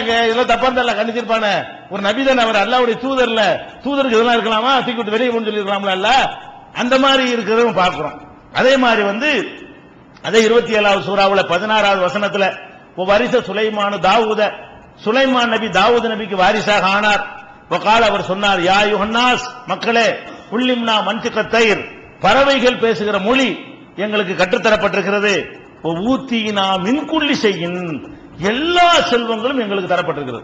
என்னங்க? இதெல்லாம் தப்பா இருந்தா கண்டிச்சிருப்பானே. ஒரு நபிதான் அவர் அல்லாவுடைய தூதர்ல. தூதருக்கு இதெல்லாம் இருக்கலாமா? தூக்கிட்டு வெளியே கொண்டு சொல்லிருக்கலாம்ல அல்ல? அந்த மாதிரி இருக்கிறதும் பார்க்கிறோம். அதே மாதிரி வந்து அதே இருபத்தி ஏழாவது சூறாவில் பதினாறாவது வசனத்துல வரிச சுலைமானு தாவூத. சுலைமான் நபி தாவூத் நபிக்கு வாரிசாக ஆனார். கால அவர் சொன்னார் யா யுஹன்னாஸ் மக்களே புள்ளிம்னா மன்சுக்க தயிர். பறவைகள் பேசுகிற மொழி எங்களுக்கு கற்றுத்தரப்பட்டிருக்கிறது. ஊத்தினா மின்குள்ளி செய்யின் எல்லா செல்வங்களும் எங்களுக்கு தரப்பட்டிருக்கிறது.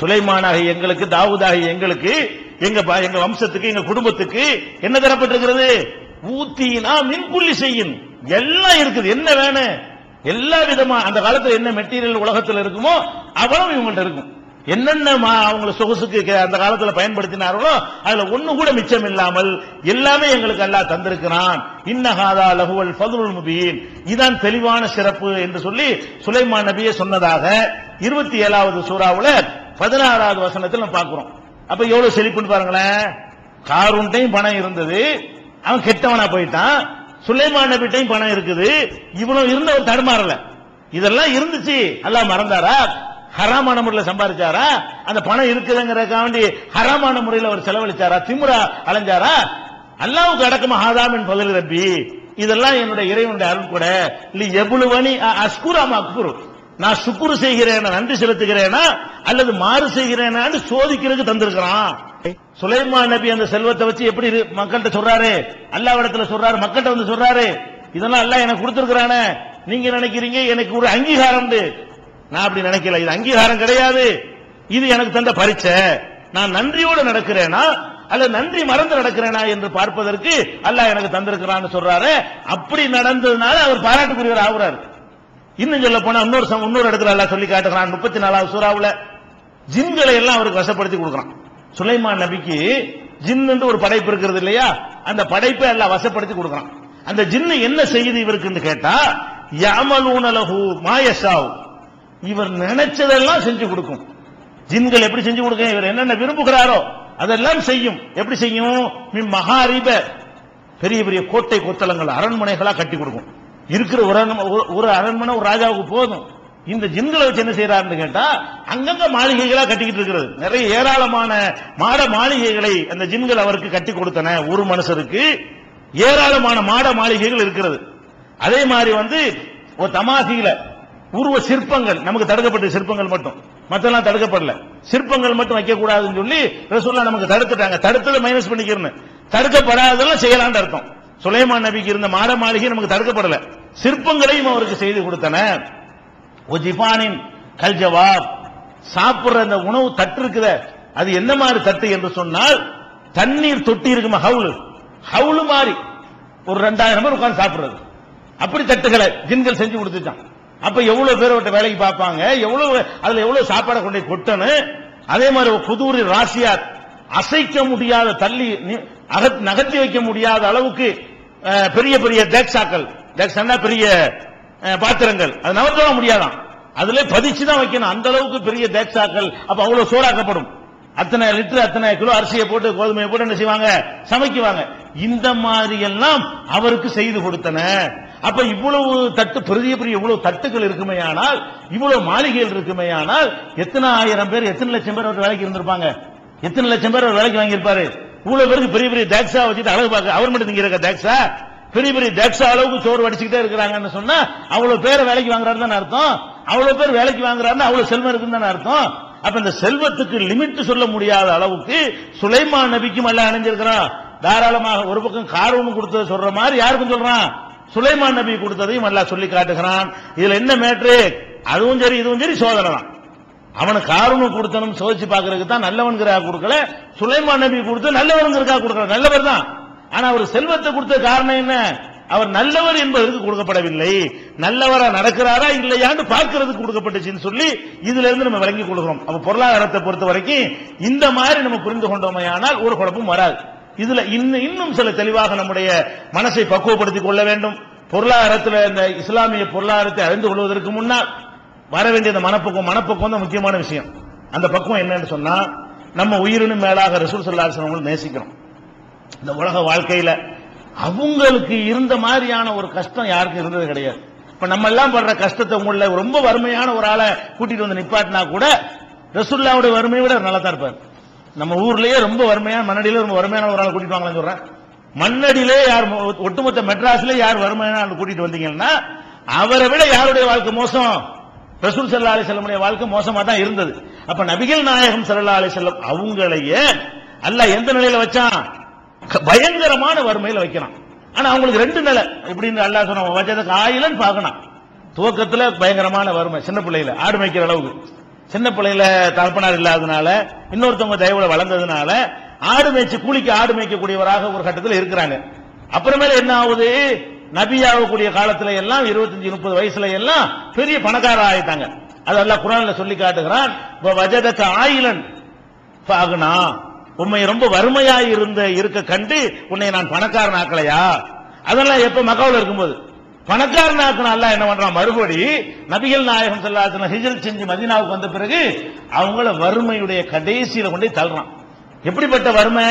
சுலைமானாக எங்களுக்கு தாவூதாக எங்களுக்கு எங்க எங்க வம்சத்துக்கு எங்க குடும்பத்துக்கு என்ன தரப்பட்டிருக்கிறது? ஊத்தினா மின்குள்ளி செய்யும் எல்லாம் இருக்குது. என்ன வேணும்? எல்லா விதமா அந்த காலத்தில் என்ன மெட்டீரியல் உலகத்தில் இருக்குமோ அவ்வளவு இவங்கள்ட்ட இருக்கும். என்னென்ன மா- அவங்கள சொகுசுக்கு அந்த காலத்துல பயன்படுத்தினார்களோ அதுல ஒண்ணு கூட மிச்சம் இல்லாமல் எல்லாமே எங்களுக்கு அல்லாஹ் தந்திருக்கிறான். இன்னஹாதா லஹுவல் ஃபதுல் முபீன். இதான் தெளிவான சிறப்பு என்று சொல்லி சுலைமான் நபியே சொன்னதாக இருபத்தி ஏழாவது சூறாவுல பதினாறாவது வசனத்தில் நம்ம பார்க்கிறோம். அப்ப எவ்வளவு செழிப்புன்னு பாருங்களேன். காருண்டையும் பணம் இருந்தது. அவன் கெட்டவனா போயிட்டான். சுலைமான் நபிட்டையும் பணம் இருக்குது. இவ்வளவு ஒரு தடுமாறல. இதெல்லாம் இருந்துச்சு. அல்லாஹ் மறந்தாரா? ஹராமான முறையில் சம்பாதிச்சாரா அந்த பணம் இருக்குதுங்கிறக்காண்டி ஹராமான முறையில் அவர் செலவழிச்சாரா? திமுறா அலைஞ்சாரா? அல்லாவுக்கு அடக்கமா ஆதாமின் பதில் ரப்பி இதெல்லாம் என்னுடைய இறைவனுடைய அருள் கூட. இல்லை எவ்வளவனி அஸ்குராமா அக்புரு. நான் சுக்குரு செய்கிறேனா நன்றி செலுத்துகிறேனா அல்லது மாறு செய்கிறேனான்னு சோதிக்கிறதுக்கு தந்திருக்கிறான். சுலைமா நபி அந்த செல்வத்தை வச்சு எப்படி இரு- மக்கள்கிட்ட சொல்றாரு? அல்லாவிடத்துல சொல்றாரு மக்கள்கிட்ட வந்து சொல்றாரு. இதெல்லாம் எல்லாம் எனக்கு கொடுத்திருக்கிறானே. நீங்க நினைக்கிறீங்க எனக்கு ஒரு அங்கீகாரம் உண்டு. நான் அப்படி நினைக்கல. இது அங்கீகாரம் கிடையாது. இது எனக்கு தந்த பரீட்சை. நான் நன்றியோடு நடக்கிறேனா? அல்ல நன்றி மறந்து நடக்கிறேனா என்று பார்ப்பதற்கு அல்லாஹ் எனக்கு தந்திருக்கிறான்னு சொல்றாரு. அப்படி நடந்ததுனால அவர் பாராட்டுக்குரியவர் ஆகுறாரு. இன்னும் சொல்ல போனா இன்னொரு சம்- இன்னொரு இடத்துல அல்லாஹ் சொல்லி காட்டுகிறான். முப்பத்தி நாலாவது சூறாவில் ஜின்களை எல்லாம் அவருக்கு வசப்படுத்தி கொடுக்குறான். சுலைமான் நபிக்கு ஜின் ஒரு படைப்பு இருக்கிறது இல்லையா? அந்த படைப்பை எல்லாம் வசப்படுத்தி கொடுக்குறான். அந்த ஜின்னு என்ன செய்யுது இவருக்குன்னு கேட்டா யாமலூனலஹு மாயசாவ் இவர் நினைச்சதெல்லாம் செஞ்சு கொடுக்கும். ஜின்கள் எப்படி செஞ்சு கொடுக்கும் இவர் என்னென்ன விரும்புகிறாரோ அதெல்லாம் செய்யும். எப்படி செய்யும்? மின் மகாரிப பெரிய பெரிய கோட்டை கொத்தளங்கள் அரண்மனைகளா கட்டி கொடுக்கும். இருக்கிற ஒரு ஒரு- ஒரு அரண்மனை ஒரு ராஜாவுக்கு போதும். இந்த ஜின்களை வச்சு என்ன செய்யறாருன்னு கேட்டா அங்கங்க மாளிகைகளா கட்டிக்கிட்டு இருக்கிறது. நிறைய ஏராளமான மாட மாளிகைகளை அந்த ஜின்கள் அவருக்கு கட்டி கொடுத்தன. ஒரு மனுஷருக்கு ஏராளமான மாட மாளிகைகள் இருக்கிறது. அதே மாதிரி வந்து ஒரு தமாசியில உருவ சிற்பங்கள் நமக்கு தடுக்கப்பட்ட சிற்பங்கள் மட்டும். மத்தெல்லாம் தடுக்கப்படல. சிற்பங்கள் மட்டும் வைக்க கூடாதுன்னு சொல்லி ரசூல்லா நமக்கு தடுத்துட்டாங்க. தடுத்ததை மைனஸ் பண்ணிக்கிறேன்னு. தடுக்கப்படாததெல்லாம் செய்யலாம்னு அர்த்தம். சுலைமான் நபிக்கு இருந்த மாட மாளிகை நமக்கு தடுக்கப்படல. சிற்பங்களையும் அவருக்கு செய்து கொடுத்தன. ஒஜிபானின் கல் ஜவாப் சாப்பிடுற அந்த உணவு தட்டு இருக்குத அது என்ன மாதிரி தட்டு என்று சொன்னால் தண்ணீர் தொட்டி இருக்குமா ஹவுலு. ஹவுலு மாதிரி. ஒரு ரெண்டாயிரம் பேர் உட்கார்ந்து சாப்பிடுறது. அப்படி தட்டுகளை ஜின்கள் செஞ்சு கொடுத்துட்டான். அப்ப எவ்வளவு பேர் அவர்ட்ட வேலைக்கு பார்ப்பாங்க? எவ்வளவு அதுல எவ்வளவு சாப்பாடை கொண்டு போய் கொட்டணும்? அதே மாதிரி புதூர் குதூரி ராசியார் அசைக்க முடியாத தள்ளி அகத்- நகர்த்தி வைக்க முடியாத அளவுக்கு பெரிய பெரிய தேக்ஷாக்கள் தேக்ஸான்னா பெரிய பாத்திரங்கள். அது நவர்த்தவ முடியாதான். அதுல பதிச்சு தான் வைக்கணும். அந்த அளவுக்கு பெரிய தேக்ஷாக்கள் அப்ப அவ்வளவு சோறாக்கப்படும். அத்தனை லிட்டர் அத்தனை கிலோ அரிசியை போட்டு கோதுமையை போட்டு என்ன செய்வாங்க? சமைக்குவாங்க. இந்த மாதிரி எல்லாம் அவருக்கு செய்து கொடுத்தன. அப்ப இவ்வளவு தட்டு பெரிய பெரிய இவ்வளவு தட்டுகள் இருக்குமே ஆனால் இவ்வளவு மாளிகைகள் இருக்குமே ஆனால் எத்தனை ஆயிரம் பேர் எத்தனை லட்சம் பேர் அவர் வேலைக்கு இருந்திருப்பாங்க? எத்தனை லட்சம் பேர் அவர் வேலைக்கு வாங்கியிருப்பாரு? இவ்வளவு பேருக்கு பெரிய பெரிய தேக்ஸா வச்சுட்டு அழகு பார்க்க அவர் மட்டும் திங்கிற தேக்ஸா? பெரிய பெரிய தேக்ஸா அளவுக்கு சோறு வடிச்சுக்கிட்டே இருக்கிறாங்கன்னு சொன்னா அவ்வளவு பேர் வேலைக்கு வாங்குறாருன்னு அர்த்தம்? அவ்வளவு பேர் வேலைக்கு வாங்குறாருன்னு அவ்வளவு செல்வம் இருக்குன்னு அர்த்தம்? அப்ப இந்த செல்வத்துக்கு லிமிட் சொல்ல முடியாத அளவுக்கு சுலைமான் நபிக்கும் எல்லாம் அணிஞ்சிருக்கிறான். தாராளமாக ஒரு பக்கம் காரூன் கொடுத்தது சொல்ற மாதிரி யாருக்கும் சொல்றான்? சுலைமான் நபி கொடுத்ததையும் அல்லாஹ் சொல்லி காட்டுகிறான். இதுல என்ன மேட்ரு அதுவும் சரி இதுவும் சரி சோதனை தான். அவனுக்கு காரணம் கொடுத்தனும் சோதிச்சு பாக்குறதுக்கு தான் நல்லவன்கிறா கொடுக்கல. சுலைமான் நபி கொடுத்து நல்லவன்கிறக்கா கொடுக்கல. நல்லவர் தான். ஆனா அவர் செல்வத்தை கொடுத்த காரணம் என்ன? அவர் நல்லவர் என்பதற்கு கொடுக்கப்படவில்லை. நல்லவரா நடக்கிறாரா இல்லையான்னு பார்க்கறதுக்கு கொடுக்கப்பட்டுச்சுன்னு சொல்லி இதுல இருந்து நம்ம விளங்கி கொடுக்கிறோம் அப்ப பொருளாதாரத்தை பொறுத்த வரைக்கும் இந்த மாதிரி நம்ம புரிந்து கொண்டோமையானால் ஒரு குழப்பம் வராது. இதுல இன்னும் இன்னும் சில தெளிவாக நம்முடைய மனசை பக்குவப்படுத்திக் கொள்ள வேண்டும். பொருளாதாரத்தில் இந்த இஸ்லாமிய பொருளாதாரத்தை அறிந்து கொள்வதற்கு முன்னால் வர வேண்டிய மனப்பக்குவம் மனப்பக்குவம் தான் முக்கியமான விஷயம். அந்த பக்குவம் என்னன்னு சொன்னா நம்ம உயிரினும் மேலாக ரசூல் சல்லாஹ் நேசிக்கிறோம். இந்த உலக வாழ்க்கையில அவங்களுக்கு இருந்த மாதிரியான ஒரு கஷ்டம் யாருக்கும் இருந்தது கிடையாது. இப்ப நம்ம எல்லாம் படுற கஷ்டத்தை உள்ள ரொம்ப வறுமையான ஒரு ஆளை கூட்டிட்டு வந்து நிப்பாட்டினா கூட ரசுல்லாவுடைய வறுமையை விட நல்லா தான் இருப்பார். நம்ம ஊர்லயே ரொம்ப வறுமையான மண்ணடியில ரொம்ப வறுமையான ஒரு ஆளை கூட்டிட்டு வாங்கன்னு சொல்றேன். மண்ணடியிலே யார் ஒட்டுமொத்த மெட்ராஸ்ல யார் வறுமையான ஆள் கூட்டிட்டு வந்தீங்கன்னா அவரை விட யாருடைய வாழ்க்கை மோசம்? ரசூல் சல்லா அலி செல்லமுடைய வாழ்க்கை மோசமா தான் இருந்தது. அப்ப நபிகள் நாயகம் சல்லா அலி செல்லம் அவங்களையே அல்ல எந்த நிலையில வச்சான்? பயங்கரமான வறுமையில வைக்கிறான். ஆனா அவங்களுக்கு ரெண்டு நிலை. எப்படின்னு அல்லா சொன்ன வச்சதுக்கு ஆயிலன்னு பார்க்கணும் துவக்கத்துல பயங்கரமான வறுமை சின்ன பிள்ளையில ஆடு மேய்க்கிற அளவுக்கு. சின்ன பிள்ளையில தகப்பனார் இல்லாதனால இன்னொருத்தவங்க தயவுல வளர்ந்ததுனால ஆடு மேய்ச்சி கூலிக்கு ஆடு மேய்க்கக்கூடியவராக ஒரு கட்டத்தில் இருக்கிறாங்க. அப்புறமேல என்ன ஆகுது? நபியாகக்கூடிய காலத்துல எல்லாம் இருபத்தஞ்சு முப்பது வயசுல எல்லாம் பெரிய பணக்கார ஆயிட்டாங்க. அது அல்லாஹ் குரான்ல சொல்லி காட்டுகிறான் வஜதக்க ஆயிலன் பாகுனா உண்மை ரொம்ப வறுமையா இருந்த இருக்க கண்டு உன்னை நான் பணக்காரன் ஆக்கலையா? அதெல்லாம் எப்ப மக்காவில் இருக்கும்போது? பணக்காரன் ஆக்கணும் அல்ல என்ன பண்றான்? மறுபடி நபிகள் நாயகம் சொல்லாத ஹிஜல் செஞ்சு மதீனாவுக்கு வந்த பிறகு அவங்கள வறுமையுடைய கடைசியில கொண்டு தள்ளுறான். எப்படிப்பட்ட வறுமை?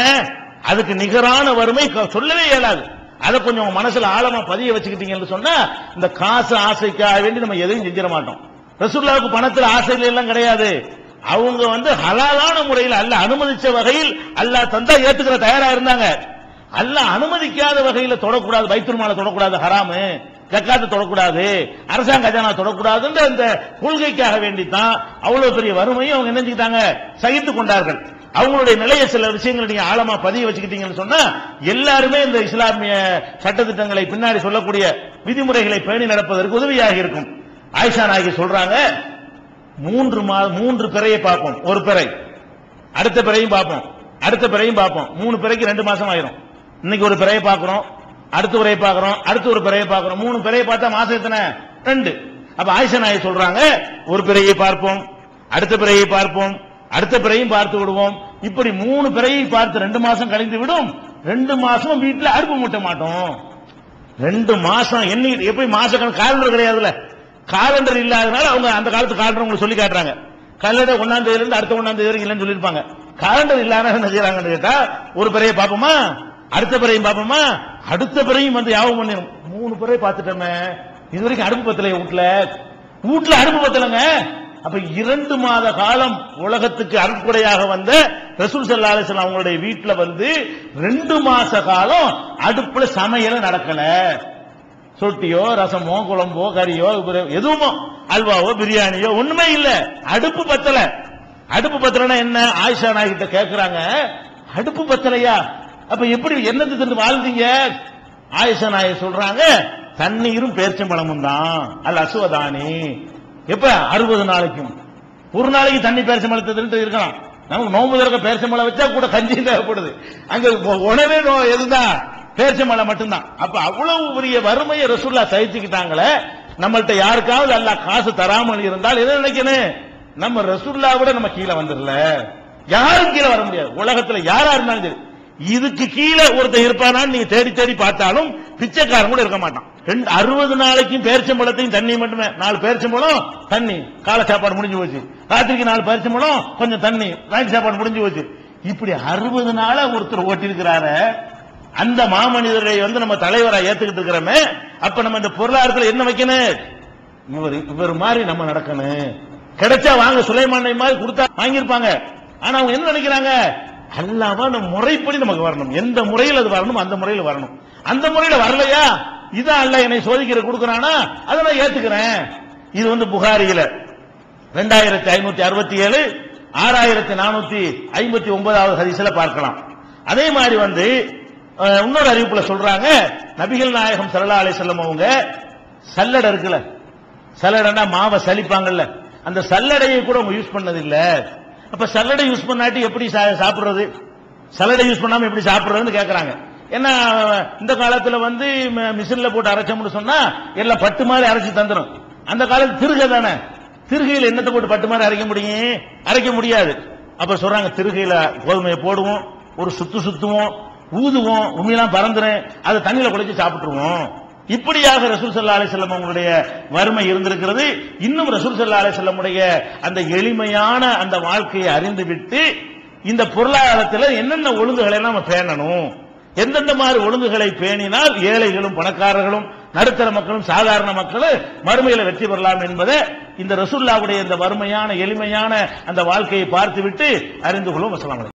அதுக்கு நிகரான வறுமை க- சொல்லவே இயலாது. அதை கொஞ்சம் மனசுல ஆழமா பதிய வச்சுக்கிட்டீங்கன்னு சொன்னா இந்த காசு ஆசைக்காக வேண்டி நம்ம எதையும் செஞ்சிட மாட்டோம். ரசூல்லாவுக்கு பணத்துல ஆசைகள் எல்லாம் கிடையாது. அவங்க வந்து ஹலாலான முறையில் அல்ல அனுமதிச்ச வகையில் அல்லாஹ் தந்தா ஏத்துக்கிற தயாரா இருந்தாங்க. அல்ல அனுமதிக்காத வகையில தொடக்கூடாது பைத்துல் மாலை தொடக்கூடாது ஹராமு. ஜக்காத்து தொடக்கூடாது அரசாங்க கஜானா தொடக்கூடாதுன்ற அந்த கொள்கைக்காக வேண்டித்தான் அவ்வளவு பெரிய வறுமையும் அவங்க நினைச்சுக்கிட்டாங்க சகித்து கொண்டார்கள். அவங்களுடைய நிலையை சில விஷயங்களை நீங்க ஆழமா பதிய வச்சுக்கிட்டீங்கன்னு சொன்னா எல்லாருமே இந்த இஸ்லாமிய சட்டத்திட்டங்களை பின்னாடி சொல்லக்கூடிய விதிமுறைகளை பேணி நடப்பதற்கு உதவியாக இருக்கும். ஆயிஷா நாயகி சொல்றாங்க மூன்று மா மூன்று பிறையை பார்ப்போம். ஒரு பிறை. அடுத்த பிறையும் பார்ப்போம். அடுத்த பிறையும் பார்ப்போம். மூணு பிறைக்கு ரெண்டு மாசம் ஆயிரும். இன்னைக்கு ஒரு பிறையை பார்க்கிறோம். அடுத்த பிறையை பார்க்கிறோம் அடுத்த ஒரு பிறையை பார்க்கிறோம். மூணு பிறையை பார்த்தா மாசம் எத்தனை? ரெண்டு. அப்ப ஆயிஷா நாயகி சொல்றாங்க. ஒரு பிறையை பார்ப்போம் அடுத்த பிறையை பார்ப்போம் அடுத்த பிறையும் பார்த்து விடுவோம். இப்படி மூணு பிறையை பார்த்து ரெண்டு மாசம் கழிந்து விடும். ரெண்டு மாசம் வீட்டுல அடுப்பு மூட்ட மாட்டோம். ரெண்டு மாசம் என்ன எப்படி மாச காலண்டர் கிடையாதுல்ல. காலண்டர் இல்லாதனால அவங்க அந்த காலத்து காலண்டர் உங்களுக்கு சொல்லி காட்டுறாங்க. கல்லட ஒன்னாம் தேதியில இருந்து அடுத்த ஒன்னாம் தேதி வரைக்கும் இல்லைன்னு சொல்லியிருப்பாங்க. காலண்டர் இல்லாத என்ன செய்யறாங்கன்னு கேட்டா ஒரு பிறையை பார்ப்போமா? அடுத்த பிறையும் பார்ப்போமா? அடுத்த பிறையும் வந்து யாபம் பண்ணிடும் மூணு பிறையை பார்த்துட்டோமே. இது வரைக்கும் அடுப்பு பத்தலையே வீட்டுல வீட்டுல அடுப்பு பத்தலைங்க. அப்ப இரண்டு மாத காலம் உலகத்துக்கு அருட்கொடையாக வந்த ரசூல் சல்லா அலிஸ்லாம் அவங்களுடைய வீட்டுல வந்து ரெண்டு மாச காலம் அடுப்புல சமையல நடக்கல. சொட்டியோ ரசமோ குழம்போ கறியோ எதுவுமோ அல்வாவோ பிரியாணியோ ஒண்ணுமே இல்ல. அடுப்பு பத்தல. அடுப்பு பத்தலைன்னா என்ன? ஆயிஷா நாய்கிட்ட கேக்குறாங்க. அடுப்பு பத்தலையா? அப்ப எப்படி என்னது தின்னு வாழ்ந்தீங்க? ஆயிஷா நாய் சொல்றாங்க தண்ணீரும் பேர்ச்சம்பழமும் தான். அல்ல அசுவதானி. எப்ப? அறுபது நாளைக்கும். ஒரு நாளைக்கு தண்ணி பேரிச்சம்பழத்தை இருக்கலாம். நமக்கு நோம்பு திறக்க பேரிச்சம்பழம் வச்சா கூட கஞ்சி தேவைப்படுது. அங்க உணவே நோ எதுதான் பேரிச்சம்பழம் மட்டும்தான். அப்ப அவ்வளவு பெரிய வறுமையை ரசூல்லா சகிச்சுக்கிட்டாங்களே. நம்மள்ட்ட யாருக்காவது அல்லாஹ் காசு தராமல் இருந்தால் எதை நினைக்கணும்? நம்ம ரசூல்லா விட நம்ம கீழே வந்துடல. யாரும் கீழே வர முடியாது. உலகத்துல யாரா இருந்தாலும் சரி. இதுக்கு கீழே ஒருத்தர் இருப்பானான்னு நீங்க தேடி தேடி பார்த்தாலும் பிச்சைக்காரன் கூட இருக்க மாட்டான். ரெண்டு அறுபது நாளைக்கும் பேரிச்சம்பழத்தையும் தண்ணி மட்டுமே. நாலு பேரிச்சம்பழம் தண்ணி. காலை சாப்பாடு முடிஞ்சு போச்சு. ராத்திரிக்கு நாலு பேரிச்சம்பழம் கொஞ்சம் தண்ணி. நைட் சாப்பாடு முடிஞ்சு போச்சு. இப்படி அறுபது நாளா ஒருத்தர் ஓட்டிருக்கிறாரு அந்த மாமனிதரை வந்து நம்ம தலைவரா ஏத்துக்கிட்டு இருக்கிறோமே அப்ப நம்ம இந்த பொருளாதாரத்துல என்ன வைக்கணும்? இவர் இவர் மாதிரி நம்ம நடக்கணும். கிடைச்சா வாங்க சுலைமான மாதிரி கொடுத்தா வாங்கியிருப்பாங்க. ஆனா அவங்க என்ன நினைக்கிறாங்க? அல்லாம நம்ம முறைப்படி நமக்கு வரணும். எந்த முறையில் அது வரணும் அந்த முறையில் வரணும். அந்த முறையில் வரலையா? இதான் அல்ல என்னை சோதிக்கிற கொடுக்கறானா? அதை நான் ஏத்துக்கிறேன். இது வந்து புகாரியில. ரெண்டாயிரத்தி ஐநூத்தி அறுபத்தி ஏழு ஆறாயிரத்தி நானூத்தி ஐம்பத்தி ஒன்பதாவது ஹரிசில பார்க்கலாம். அதே மாதிரி வந்து இன்னொரு அறிவிப்புல சொல்றாங்க நபிகள் நாயகம் சல்லா அலைஹி செல்லம் அவங்க சல்லடை இருக்குல்ல. சல்லடைனா மாவை சலிப்பாங்கல்ல. அந்த சல்லடையை கூட அவங்க யூஸ் பண்ணது இல்லை அப்ப சல்லடை யூஸ் பண்ணாட்டி எப்படி சா- சாப்பிடுறது? சல்லடை யூஸ் பண்ணாம எப்படி சாப்பிடுறதுன்னு கேட்கறாங்க ஏன்னா இந்த காலத்துல வந்து ம- மிஷின்ல போட்டு அரைச்சோம்னு சொன்னா எல்லாம் பட்டு மாதிரி அரைச்சு தந்துடும் அந்த காலத்து திருகை தானே? திருகையில் என்னத்தை போட்டு பட்டு மாதிரி அரைக்க முடியும்? அரைக்க முடியாது. அப்ப சொல்றாங்க திருகையில கோதுமையை போடுவோம் ஒரு சுத்து சுத்துவோம் ஊதுவோம் உண்மையெல்லாம் பறந்துரும் அதை தண்ணியில குளிச்சு சாப்பிட்டுருவோம். இப்படியாக ரசூல் சல்லா அலிசல்லம் அவங்களுடைய வறுமை இருந்திருக்கிறது. இன்னும் ரசூல் சல்லா அலிசல்லமுடைய அந்த எளிமையான அந்த வாழ்க்கையை அறிந்துவிட்டு இந்த பொருளாதாரத்தில் என்னென்ன ஒழுங்குகளை நம்ம பேணணும்? எந்தெந்த மாதிரி ஒழுங்குகளை பேணினால் ஏழைகளும் பணக்காரர்களும் நடுத்தர மக்களும் சாதாரண மக்களும் மறுமையில வெற்றி பெறலாம் என்பதை இந்த ரசூல்லாவுடைய இந்த வறுமையான எளிமையான அந்த வாழ்க்கையை பார்த்துவிட்டு அறிந்து கொள்ளும் வசலாம்